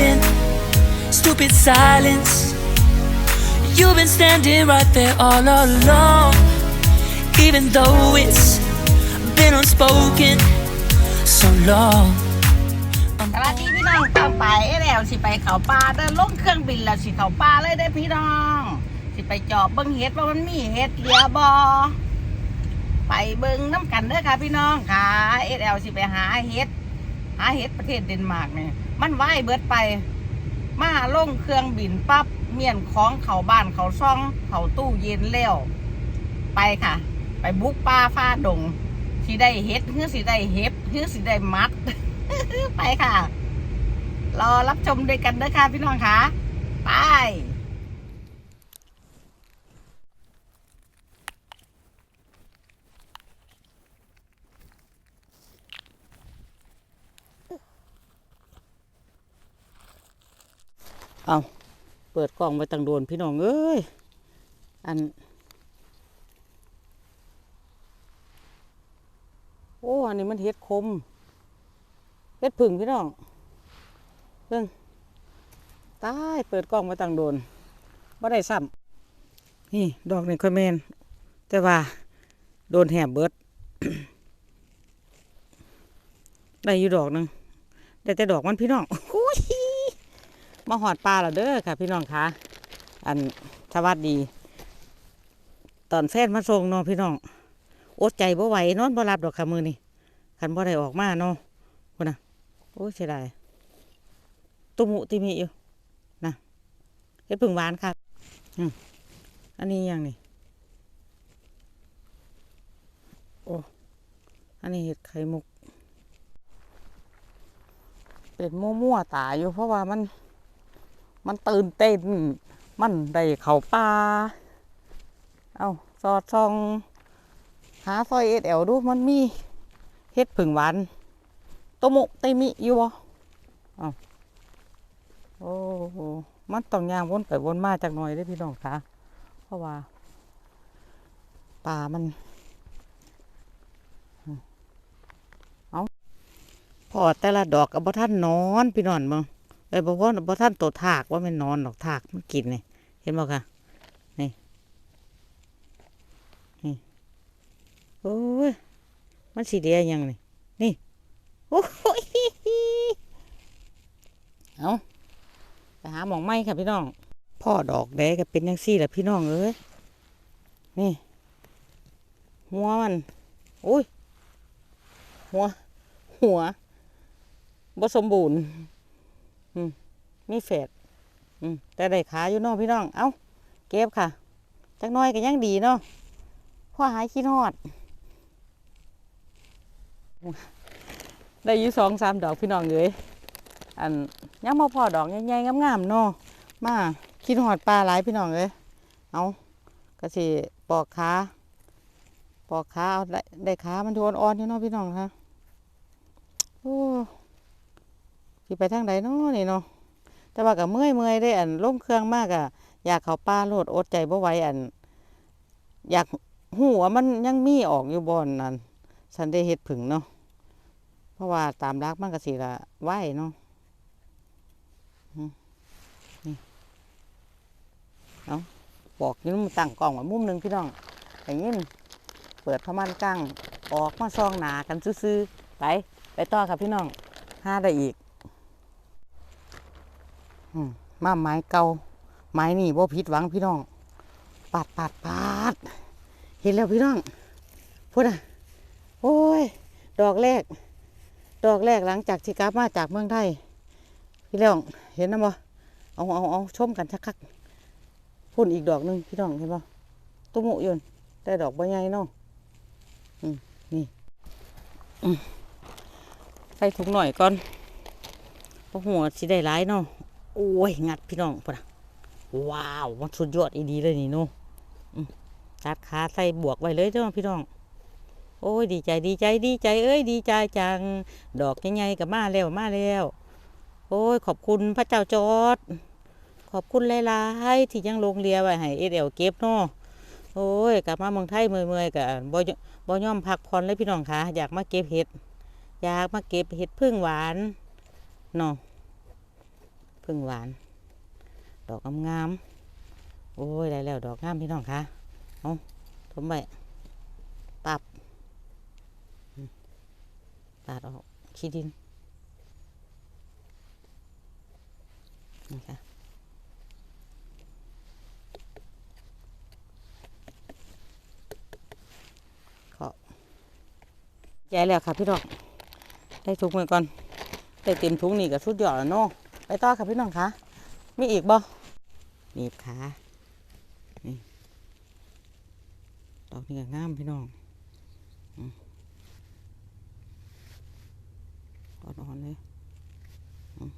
been stupid silence. You've been standing right there all along, even though it's been unspoken so long. สวัสดีพี่น้องต้อไปแล้วสิไปเขาป่าเดินลงเครื่องบินแล้วสิเขาป่าเลยได้อพี่น้อง สิไปจอบเบิ้งเห็ดว่ามันมีเห็ดเหลียบอไปเบิ้งน้ำกันเด้อค่ะพี่น้องค่ะเอสเอลสิไปหาเห็ด หาเห็ดป ทศเดนมาร์กเนี่ยมันไหวเบิดไป มาลงเครื่องบินปั๊บเมียนของเขาบ้านเขาซ่องเขาตู้เย็นเล้วไปค่ะ ไปบุกป่าฟ้าดงสีได้เฮ็ดเฮือสิได้เฮ็บเฮือสิได้มัด ไปค่ะ รอรับชมด้วยกันเด้อค่ะพี่น้องค่ะไป เอาเปิดกล่องไว้ตังโดนพี่น้องเอ้ย อัน โอ้อันนี้มันเฮ็ดคมเฮ็ดผึ่งพี่น้องเบิ่งตายเปิดกล้องไว้ตังโดนบ่ได้ซ้ำนี่ ดอกนี่ค่อยแมนแต่ว่า โดนแหบเบิดได้อยู่ดอกหนึงได้แต่ดอกมันพี่น้อง มาหอดปลาแล้วเด้อค่ะ พี่น้องคะอันสวัสดี ตอนแฟนมาส่งเนาะพี่น้องอดใจบ่ไหวนอนบ่หลับดอกค่ะมือนี่คันบ่ได้ออกมาเนาะพุ่นะโอ้เสียดายตุ้มุติมีอยู่นะเฮ็ดผึ่งหวานครับอืมอันนี้ยังนี่โอ้อันนี้เห็ดไข่มุก เป็นมั่วๆตายอยู่เพราะว่ามัน มันตื่นเต้น มันได้เข้าป่าเอาสอดส่อง หาซอยเอ็ดแอลดูมันมีเฮ็ดผึ่งหวานโตโมะเตมิอยู่บ่อ้าวโอ้โหมันต้องย่างวนไปวนมาจากหน่อยได้พี่น้องคะเพราะว่าป่ามันเอาพอแต่ละดอกกับบ่ท่านนอนพี่น้องมึง ไอ้ยบ่พ่อบ่ท่านตัวถากว่ามันนอนดอกถากมันกินนี่เห็นบ่คะนี่นี่โอ้ยมันสีเดียยังนี่นี่โอ้ยเอาไปหาหมองไม้ค่ะพี่น้อง พ่อดอกแดงก็เป็นยังซี่แหละพี่น้องเอ้ยนี่หัวมันโอ้ยหัว หัวบ่สมบูรณ์ มีแฝดอืมแต่ได้ขาอยู่น้องพี่น้อง เอ้าเก็บค่ะ จักน้อยก็ยังดีเนาะพ่อหายขี้ทอด ได้อยู่สองสามดอกพี่น้องเลยอันยังมาพอดอกใหญ่ๆงามๆเนาะมาคิดหอดปลาหลายพี่น้องเลยเอาก็สิปอกขาปอกขาเอาได้ได้ขามันทวนอ่อนอยู่เนาะพี่น้องคะโอ้สิไปทางใดเนาะนี่เนาะ แต่ว่าก็เมื่อยเมื่อยได้อันลงเครื่องมากอะอยากเขาป้าโลดอดใจบ่ไหวอัน อยากหัวามันยังมีออกอยู่บอนนั่นฉันได้เฮ็ดผึ่งเนาะเพราะว่าตามรักมันก็สิละไหวเนาะอืมนี่เอาบอกอยืนมันตั้งกล้องไว้มุมหนึ่งพี่น้องอย่างนี้เปิดพม่านกั้งออกมาซองหนากันซื้อๆไป ไปต่อครับพี่น้องห้าได้อีก มาไม้เก่าไม้นี่บ่ผิดหวังพี่น้องปาดปาดปาดเห็นแล้วพี่น้องพูดอะโอ้ย ดอกแรก ดอกแรกหลังจากที่กลับมาจากเมืองไทย พี่น้องเห็นนะบ่เอาเอาเอาชมกันชักคักพุ่นอีกดอกหนึ่งพี่น้องเห็นบ่ตุ้มุยนได้ดอกใบใหญ่นาะอืมนี่ใส่ถุงหน่อยก่อนเพราะหัวสิได้หลายเนาะ โอ้ย งัดพี่น้องพุ่นอะว้าว มันสุดยอดอีดีเลยนี่นาะอืมตัดขาใส่บวกไว้เลยเด้อพี่น้อง โอ้ย ดีใจดีใจดีใจ เอ้ย ดีใจจัง ดอกใหญ่ๆกับมาแล้วมาแล้ว โอ้ย ขอบคุณพระเจ้าจอด ขอบคุณหลายๆที่ยังลงเรือไว้ให้เอเดลเก็บเนาะโอ้ย กลับมาเมืองไทยเมื่อยๆกับบ่ยบ่ย่อมพักผ่อนเลยพี่น้องคะอยากมาเก็บเห็ด อยากมาเก็บเห็ดพึ่งหวานเนาะ พึ่งหวาน ดอกงามๆโอ้ย ได้แล้วดอกงามพี่น้องคะเอาทมไปปับตัดออกขี้ดินนะคะขอแย่แล้วค่ะพี่น้องได้ถุงมือก่อนได้เต็มถุงนี่ก็สุดยอดแล้วเนาะ ไปต่อค่ะพี่น้องคะมีอีกบ่หนีบขานี่ดอกนี่ก็งามพี่น้องอืมอ่อนๆเลยอืม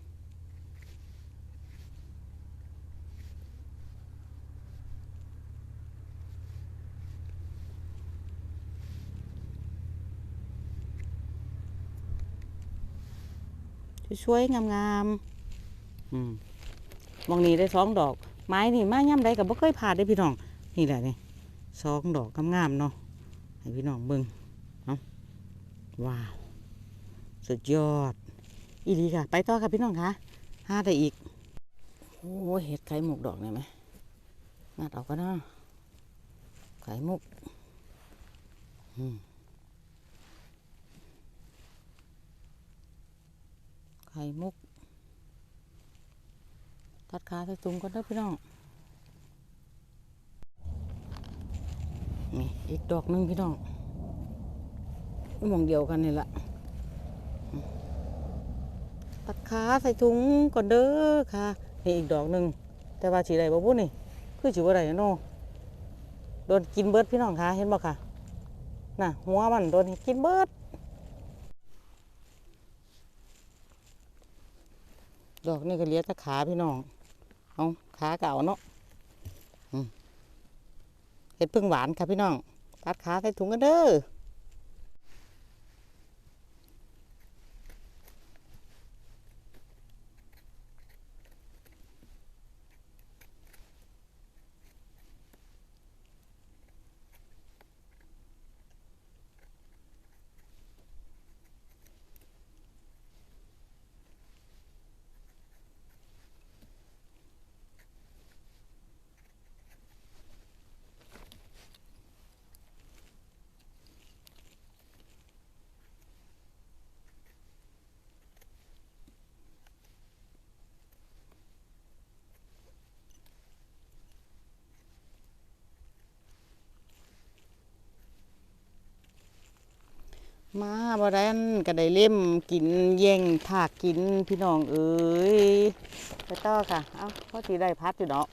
ช่วยๆงามๆอื มองนี้ได้สองดอก ไม้นี่มาย่ำใดกับบ่เคยผ่าได้พี่น้อง นี่แหละนี่สองดอกงามๆเนาะ ให้พี่น้องเบิ่งเอาว้าว สุดยอด อีดีค่ะ ไปต่อค่ะพี่น้องคะห้าได้อีก โอ้เห็ดไข่มุกดอกเนี่ยไหมงัดเอาก็นะไข่มุกไข่มุก ตัดขาใส่ตุ่มก่อนเด้อพี่น้อง นี่อีกดอกหนึงพี่น้องมองเดียวกันนี่แหละตัดขาใส่ถุงก่อนเด้อค่ะ นี่อีกดอกหนึ่งแต่ว่าสีใดบ่บุนี่ คือสีบ่ได้เนาะโดนกินเบิร์ดพี่น้องค่ะเห็นบ่ค่ะ น่ะ หัวมันโดนกินเบิร์ดดอกนี่ก็เลี้ยตะขาพี่น้อง เอาขาเก่าเนาะเห็ดพึ่งหวานค่ะพี่น้องตัดขาใส่ถุงกันเด้อ มาบ่ได้อันก็ได้เล่มกินแย่งถากกินพี่น้องเอ้ยไปต่อค่ะ เอ้าพอสีได้พัดอยู่เนาะ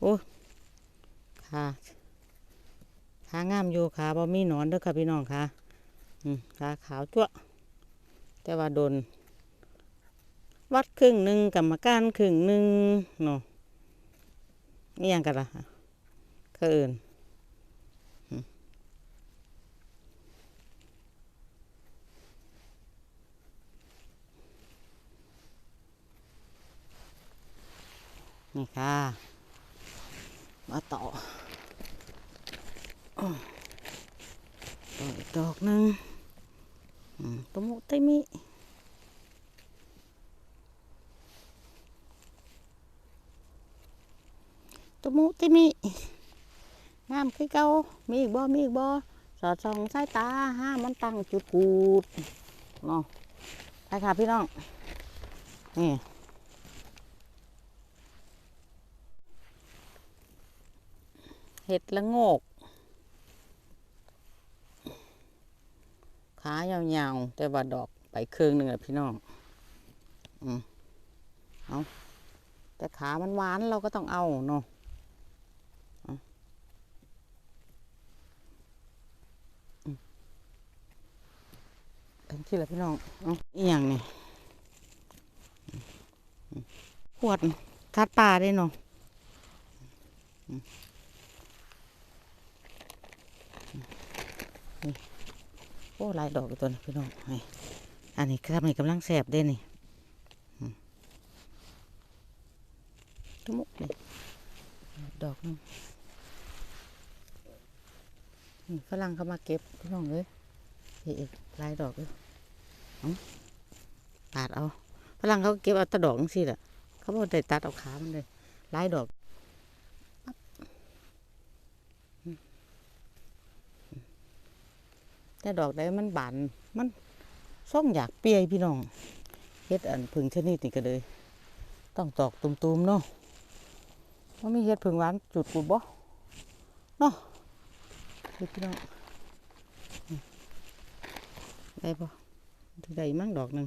โอ้ค่ะขางามอยู่ขาบ่มีหนอนเด้อค่ะพี่น้องค่ะ อืมขาขาวจั่วแต่ว่าโดน วัดครึ่งหนึ่งกรรมการครึ่งหนึ่งเนาะนี่ยังกันละเขาเอินอืมนี่ค่ะ มาต่อต่ออีกดอกหนึ่งอืมตะมุตมิ ตุมุติมิงามคือเก่ามีอีกบ่ มีอีกบ่ สอดส่องสายตาห้ามันตั้งจุดกูดเนาะไปค่ะพี่น้อง นี่เห็ดละโงก ขายาวๆ แต่ว่าดอกไปครึ่งหนึ่งอะพี่น้อง อืมเอาแต่ขามันหวานเราก็ต้องเอาเนาะ ที่ละพี่น้องเอาอีหยังนี่ขวดทัดปลาได้เนาะโอ้ลายดอกตัวนี้พี่น้องอันนี้ครับนี่กำลังแสบเด้นี่อืมทุกมุกนี่ดอกนึงนี่ฝรั่งเขามาเก็บพี่น้องเลยเฮ้ยลายดอกเลย ปาดเอาฝรั่งเขาเก็บเอาตะดอกสิล่ะเขาบอกได้ตัดเอาขามันเลยลายดอกแต่ดอกใดมันบานมันส่องอยากเปียพี่น้องเฮ็ดอันผึ่งชนิดนี่ก็เลย ต้องตอกตุ่มๆเนาะว่ามีเฮ็ดผึ่งหวานจุดกูบ่เนาะเฮ็ดพี่น้องอืมได้บ่ ได้มั่งดอกหนึ่ง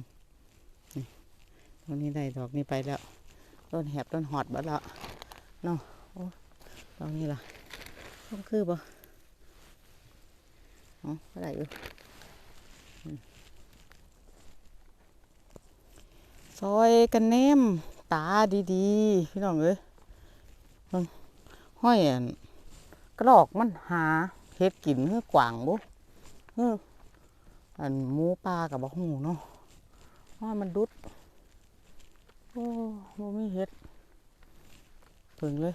นี่วันนี้ได้ดอกนี้ไปแล้ว ต้นแหบต้นหอดบัดล้วเนาะโอ้ดอกนี้ล่ะต้องคือบ่อ๋อก็ได้อยู่ซอยกันแนมตาดีๆ พี่น้องเอ้ยห้อยกระดอกมันหาเฮ็ดกินเฮือกว่างบุเฮือ อันหมูปลากับบักหูเนาะว่ามันดุด โอ้โมมีเฮ็ดเพิ่งเลย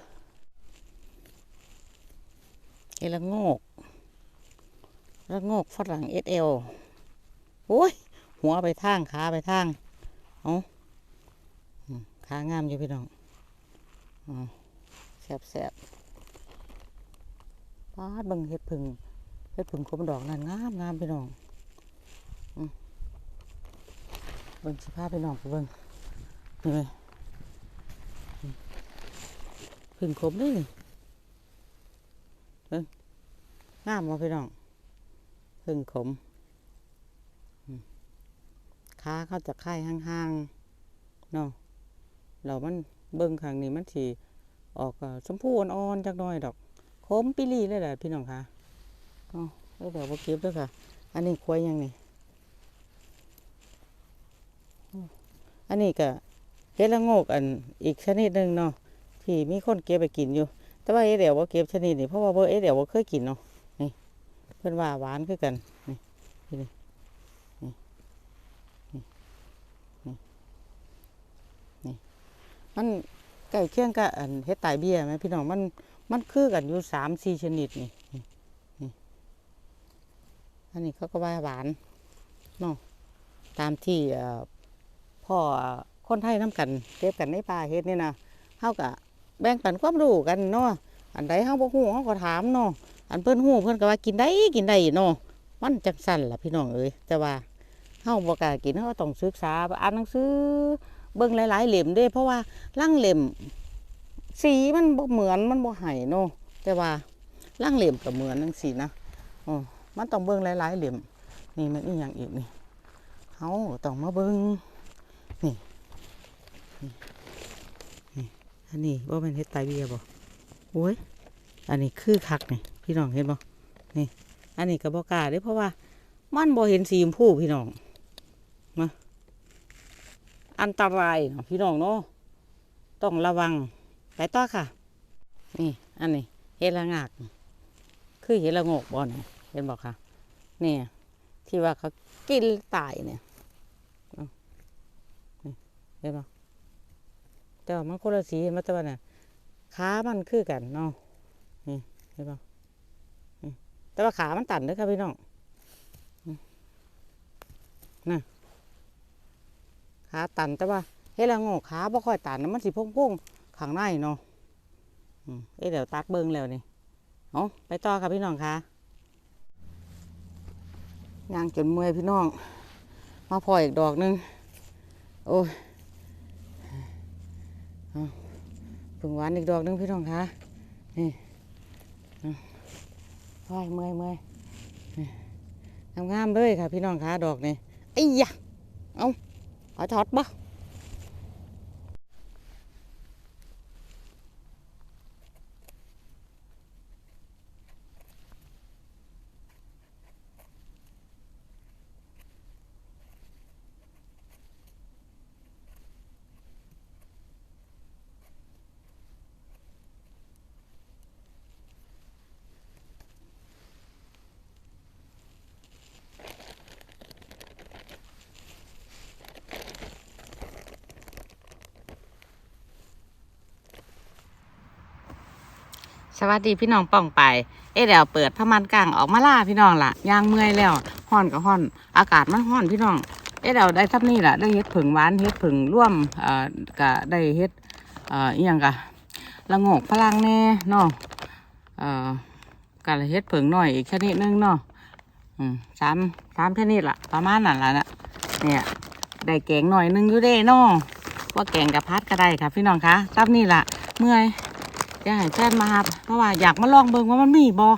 เอละโงกละโงกฝรั่งเอสเอลโอ้ย หัวไปทางขาไปทาง เอาอืมขางามอยู่พี่น้องแสบแสบปาดบังเฮ็ดพึ่งเฮ็ดพึ่งคมดอกนั่นงามงามพี่น้องอืม เบิ่งสิพาพี่น้องเบิ่งนี่ไหมพึ่งครบเลยเบิ่งงามมาพี่น้องพึ่งขมอืมขาเข้าจะไข่ห่างๆเนาะเรามันเบิ่งข้างนี้มันสีออกชมพูอ่อนๆจักหน่อยดอกขมปิลีเลยแหละพี่น้องค่ะเอ๋อเดี๋ยวบ่เก็บด้วยค่ะ อันนี้ควายยังนี่อืม อันนี้ก็เฮ็ดละโงกอันอีกชนิดหนึ่งเนาะที่มีคนเก็บไปกินอยู่ แต่ว่าเอเดี๋ยวว่าเก็บชนิดนี้เพราะว่าเบอร์เอเดี๋ยวว่าเคยกินเนาะนี่เพื่อนว่าหวานคือกันนี่นี่นี่นี่นี่นี่มันใกล้เคียงกับอันเฮ็ดตายเบี้ยไหมพี่น้องมันมันคือกันอยู่สามสี่ชนิดนี่นี่อันนี้เขาก็ว่าหวานเนาะตามที่ พ่อคนไทยน้ำกันเก็บกันในป่าเฮ็ดนี่นะเฮาก็แบ่งปันความรู้กันเนาะอันใดเฮาบ่ฮู้เฮาก็ถามเนาะอันเพิ่นฮู้เพิ่นก็ว่ากินได้กินได้เนาะมันจังสั่นล่ะพี่น้องเอ้ยแต่ว่าเฮาบ่กล้ากินเฮาต้องศึกษาอ่านหนังสือเบิ่งหลายๆเล่มเด้เพราะว่าลังเล่มสีมันบ่เหมือนมันบ่ให้เนาะแต่ว่าลังเล่มก็เหมือนจังซี่นะอ๋อมันต้องเบิ่งหลายๆเล่มนี่มันอีหยังอีกนี่เฮาต้องมาเบิ่ง นี่อันนี้ว่าเป็นเฮ็ดไตเบียบ่โอ้ยอันนี้คือคักนี่พี่น้องเห็นบ่นี่ อันนี้ก็บ่กาเด้เพราะว่า มันบ่เห็นสีชมพูพี่น้องมาอันตรายเนาะพี่น้องเนาะต้องระวังไปต่อค่ะ นี่ อันนี้เฮ็ดละงาก คือเฮ็ดละงกบ่เนี่ยเห็นบ่ค่ะ นี่ที่ว่าเขากินตายเนี่ย เห็นบ่แต่ว่ามันคนละสีเห็นไหมันแต่ว่าน่ะขามันคือกันเนาะนี่เห็นปะแต่ว่าขามันตันเด้อครับพี่น้องน่ะขาตันแต่ว่าเฮ้ยละโง่ขาบ่ค่อยตันนะมันสิพุ่งๆข้างในเนาะอืมเอ้เดี๋ยวตัดเบิ้งแล้วนี่เอาไปต่อครับพี่น้องค่ะย่างจนเมื่อยพี่น้อง มาพออีกดอกนึง โอ้ย ผึ่งหวานอีกดอกหนึงพี่น้องคะนี่ห้อยเมยเมยงามๆเลยค่ะ พี่น้องคะดอกนี่ไอ้ยะเอาเอาถอดบ่ สวัสดีพี่น้องป้องไป เอ๊ะเดี๋ยวเปิดพมันกลางออกมาล่าพี่น้องล่ะย่างเมื่อยแล้วห้อนกับห้อน อากาศมันห้อนพี่น้อง เอ๊ะเดี๋ยวได้ทับนี่ล่ะได้เฮ็ดผึ่งหวานเฮ็ดผึ่งร่วมเอ่อก็ได้เฮ็ดเอ่ออีหยังกะละงกพลังแน่เนาะเอ่อก็เฮ็ดผึ่งหน่อยอีกชนิดนึงเนาะอืมสามสามชนิดล่ะประมาณนั้นละนะเนี่ยได้แกงหน่อยนึงอยู่เด้เนาะว่าแกงกับพัดก็ได้ค่ะพี่น้องคะทับนี่ล่ะเมื่อย อยากให้แฟนมาครับเพราะว่าอยากมาลองเบิ่งว่ามันมีบอ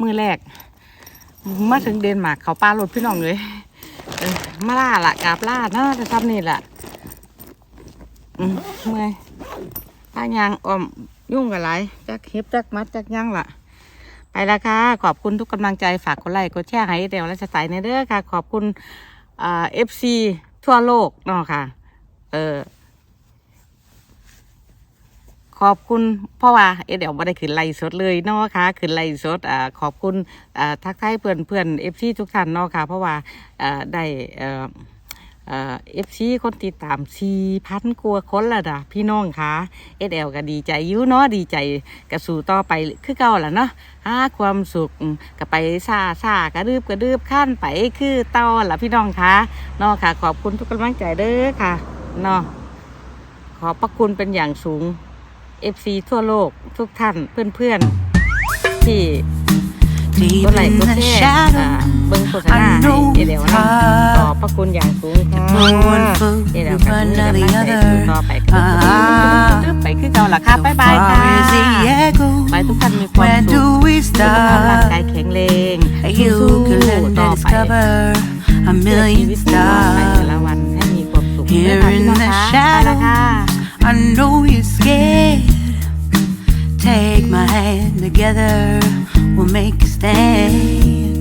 มือแรก มาถึงเดนมาร์กเขาปลารถพี่น้องเลยมาล่าละกาบล่าเนาะจะทำนี่แหละเมื่อยป้ายางออมยุ่งกับไรจักเฮ็บจักมัดจักย่างล่ะไปแล้วค่ะ ขอบคุณทุกกำลังใจฝากกดไลค์กดแชร์ให้เดี๋ยวและจะใส่ในเด้อค่ะ ขอบคุณเอฟซีทั่วโลกเนาะค่ะ เออ ขอบคุณเพราะว่าเอเดี๋ยวม่ได้ขึ้นไลฟ์สดเลยเนาะค่ะขึ้นไลฟ์สดอ่าขอบคุณอ่าทักทายเพื่อนเพื่อนเอฟซีทุกท่านเนาะค่ะ เพราะว่าอ่าได้เอ่อเอฟซีคนติดตามสี่พันกว่าคนละนะพี่น้องค่ะเอเดลก็ดีใจอยุ่เนาะดีใจกระสู่ต่อไปคือเก่าแหละเนาะหาความสุขก็ไปซาซากระดืบกระดืบขั้นไปคือเต่อละพี่น้องค่ะเนาะค่ะ ขอบคุณทุกกำลังใจเด้อค่ะเนาะขอบพระคุณเป็นอย่างสูง FC ทั่วโลกทุกท่านเพื่อนๆ ที่ Deep กดไลค์ in กด the แชร์อ่า shadow, เบิ้งโฆษณา I ให้ know เดี๋ยว it's นะขอบ hard พระคุณอย่างสูงค่ะ put one foot เดี๋ยว in กัน front มี of กำ the ลังใจสู่ other. ต่อไปกันไปคือเก่าล่ะค่ะ So บ๊ายบาย far ค่ะ as the echo, ไปทุกท่านมีความ where สุ do ข we สุขภาพร่างกาย start? แข็งแรง You สู้ can learn ๆต่ to อไป discover a เพื่อชี million วิตที่รอดไปแต่ละ stars. วันให้มีความสุข Here ด้วยค่ะพี่ in น้อง the ค่ะไปแล้วค่ะ I know you're scared. Take my hand together, we'll make a stand.